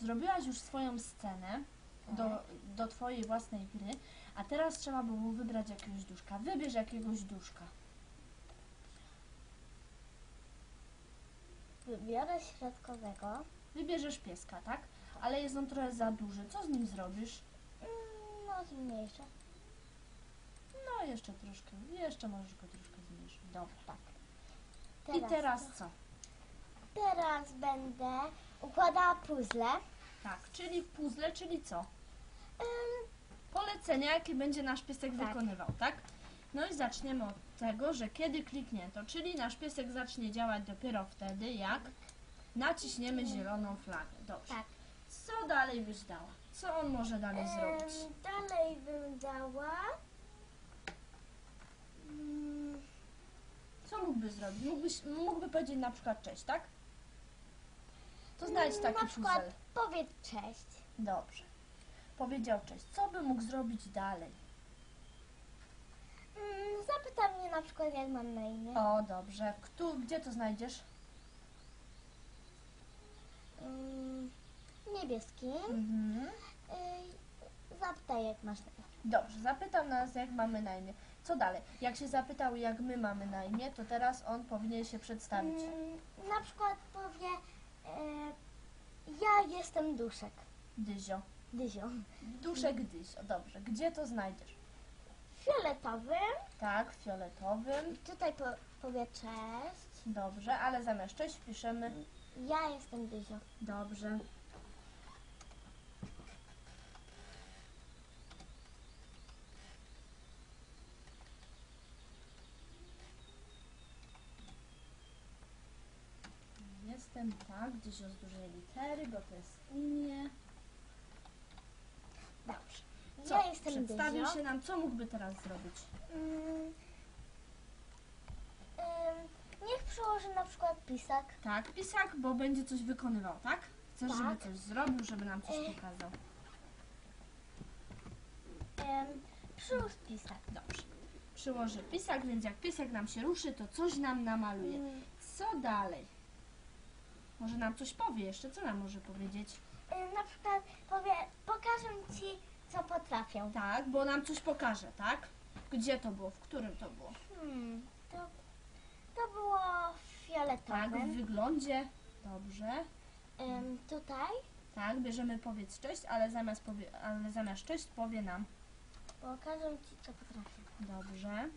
Zrobiłaś już swoją scenę do, do twojej własnej gry, a teraz trzeba było wybrać jakiegoś duszka. Wybierz jakiegoś duszka. Wybiorę środkowego. Wybierzesz pieska, tak? Ale jest on trochę za duży. Co z nim zrobisz? Mm, No, zmniejszę. No, jeszcze troszkę, jeszcze możesz go troszkę zmniejszyć. Dobra. Tak. I teraz co? Teraz będę układała puzzle. Tak, czyli puzzle, czyli co? Ym, Polecenia, jakie będzie nasz piesek Tak. wykonywał, tak? No i zaczniemy od tego, że kiedy kliknięto, czyli nasz piesek zacznie działać dopiero wtedy, jak naciśniemy zieloną flagę. Dobrze. tak. Co dalej byś dała? Co on może dalej zrobić? Dalej bym dała. Mm, Co mógłby zrobić? Mógłbyś, mógłby powiedzieć na przykład cześć, tak? To znajdź taki Na przykład puzzle. powiedz cześć. Dobrze. Powiedział cześć. Co by mógł zrobić dalej? Mm, Zapyta mnie na przykład jak mam na imię. O, dobrze. Kto, gdzie to znajdziesz? Mm, Niebieski. Mhm. Y, Zapytaj jak masz na imię. Dobrze, zapytał nas, jak mamy na imię. Co dalej? Jak się zapytał, jak my mamy na imię, to teraz on powinien się przedstawić. Mm, Na przykład powie e, ja jestem Duszek. Dyzio. Dyzio. Duszek Dyzio. Dobrze. Gdzie to znajdziesz? Fioletowym. Tak, fioletowym. Tutaj po, powie cześć. Dobrze, ale zamiast cześć wpiszemy. Ja jestem Dyzio. Dobrze. Tak, gdzieś z dużej litery, bo to jest imię. Dobrze. Co? Ja jestem Przedstawił Dyzio. się nam, co mógłby teraz zrobić? Mm, ym, niech przyłoży na przykład pisak. Tak, pisak, bo będzie coś wykonywał, tak? Chcesz, żeby Tak. coś zrobił, żeby nam coś Ej. pokazał. Ym, przyłóż pisak. Dobrze. Przyłoży pisak, więc jak pisak nam się ruszy, to coś nam namaluje. Ym, Co dalej? Może nam coś powie jeszcze? Co nam może powiedzieć? ym, na przykład powie, pokażę ci co potrafię. Tak, bo nam coś pokaże, tak? Gdzie to było? W którym to było? Hmm, to, to było w Tak, w fioletowym. wyglądzie. Dobrze. Ym, tutaj Tak, bierzemy powiedz cześć, ale zamiast, powie, ale zamiast cześć powie nam. pokażę ci co potrafię. Dobrze.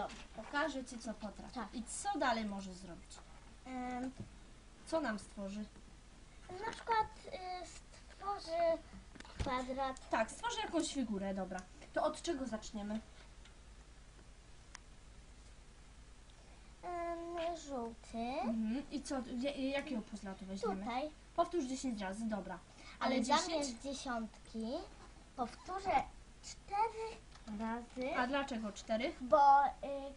Dobrze, pokażę Ci, co potrafi. Tak. I co dalej może zrobić? Co nam stworzy? na przykład y, stworzy kwadrat. Tak, stworzy jakąś figurę, dobra. To od czego zaczniemy? Ym, żółty. Mhm. I co, jakiego puzzla tu weźmiemy? Tutaj. Powtórz 10 razy, dobra. Ale, Ale 10? zamiast dziesiątki powtórzę cztery razy, A dlaczego 4? bo y,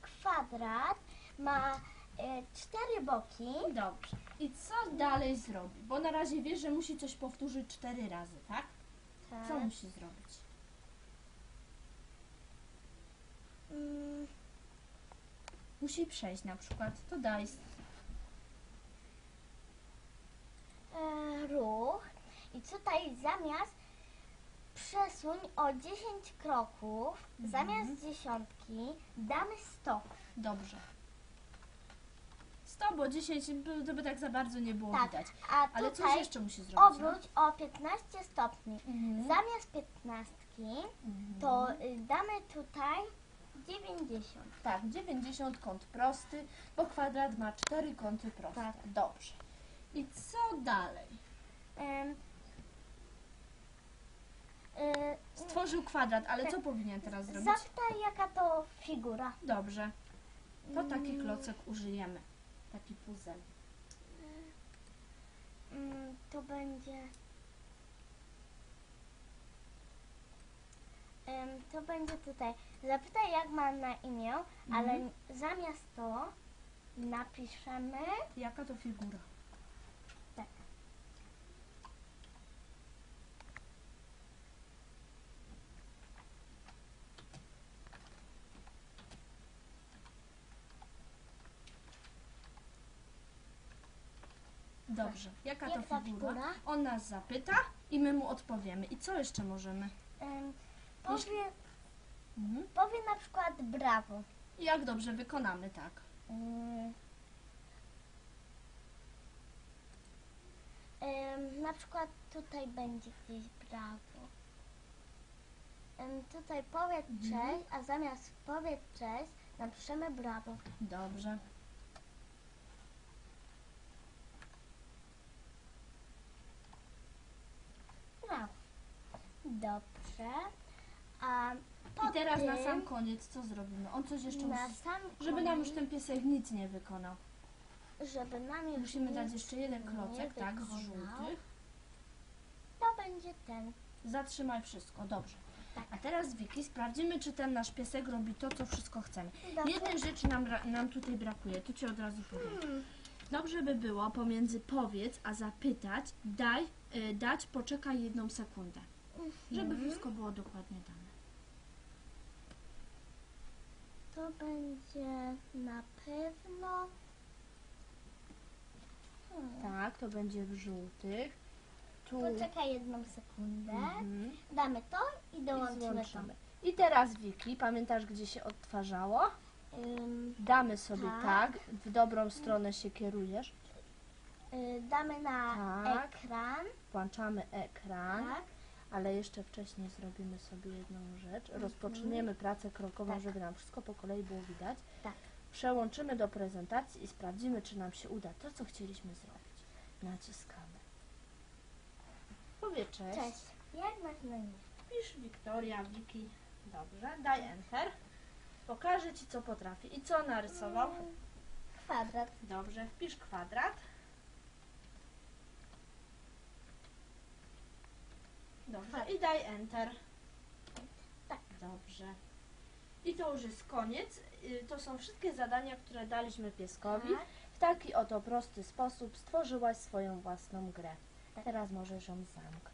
kwadrat ma y, cztery boki. Dobrze. I co dalej zrobi? Bo na razie wiesz, że musi coś powtórzyć 4 razy, tak? Co Tak. musi zrobić? Mm, Musi przejść na przykład. To daj. e, ruch. I tutaj zamiast przesuń o 10 kroków, Mhm. zamiast dziesiątki damy 100. Dobrze. 100, bo 10 by- to by tak za bardzo nie było Tak, widać. a Ale coś tutaj jeszcze musi zrobić. no? obróć o 15 stopni. Mhm. Zamiast 15 Mhm. to y, damy tutaj 90. Tak, 90 kąt prosty, bo kwadrat ma 4 kąty proste. Tak. Dobrze. I co dalej? Ym, y, Stworzył kwadrat, ale co powinien teraz zrobić? Zapytaj jaka to figura. Dobrze. To taki klocek użyjemy. Taki puzzle. Mm, to będzie em, to będzie tutaj. Zapytaj, jak ma na imię, ale Mhm. zamiast to napiszemy. Jaka to figura? Dobrze. Jaka to Jaka figura? figura? On nas zapyta i my mu odpowiemy. I co jeszcze możemy? Em, powie, Mhm. powie na przykład brawo. Jak dobrze wykonamy, tak? Mm. Em, na przykład tutaj będzie gdzieś brawo. Em, tutaj powiedz Mhm. cześć, a zamiast powiedz cześć, napiszemy brawo. Dobrze. Brawo. Dobrze. A po I teraz na sam koniec co zrobimy? On coś jeszcze na musi... sam Żeby nam już ten piesek nic nie wykonał. żeby nam już Musimy nic dać jeszcze jeden klocek, tak, z wykonał, żółtych. To będzie ten. Zatrzymaj wszystko, dobrze. Tak. A teraz Wiki, sprawdzimy, czy ten nasz piesek robi to, co wszystko chcemy. Dobrze. Jednej rzeczy nam, nam tutaj brakuje, to Ci od razu powiem. Hmm. Dobrze by było pomiędzy powiedz, a zapytać, daj, y, dać, poczekaj jedną sekundę. Żeby Mhm. wszystko było dokładnie dane. To będzie na pewno. Hmm. Tak, to będzie w żółtych. Tu Poczekaj jedną sekundę. Mhm. Damy to i I dołączymy to. złączymy. I teraz Wiki, pamiętasz gdzie się odtwarzało? Ym, Damy sobie Tak. tak, w dobrą stronę się kierujesz. y, damy na Tak. ekran. Włączamy ekran, Tak. Ale jeszcze wcześniej zrobimy sobie jedną rzecz. Rozpoczniemy pracę krokową, Tak. żeby nam wszystko po kolei było widać. Tak. Przełączymy do prezentacji i sprawdzimy, czy nam się uda to, co chcieliśmy zrobić. Naciskamy. Powiedz cześć. Cześć. Jak masz na imię? Pisz Wiktoria, Wiki. Dobrze, daj Enter. Pokażę Ci, co potrafi. I co narysował? Mm, Kwadrat. Dobrze, wpisz kwadrat. Dobrze, i daj Enter. Tak. Dobrze. I to już jest koniec. Y, To są wszystkie zadania, które daliśmy pieskowi. Tak. W taki oto prosty sposób stworzyłaś swoją własną grę. Tak. Teraz możesz ją zamknąć.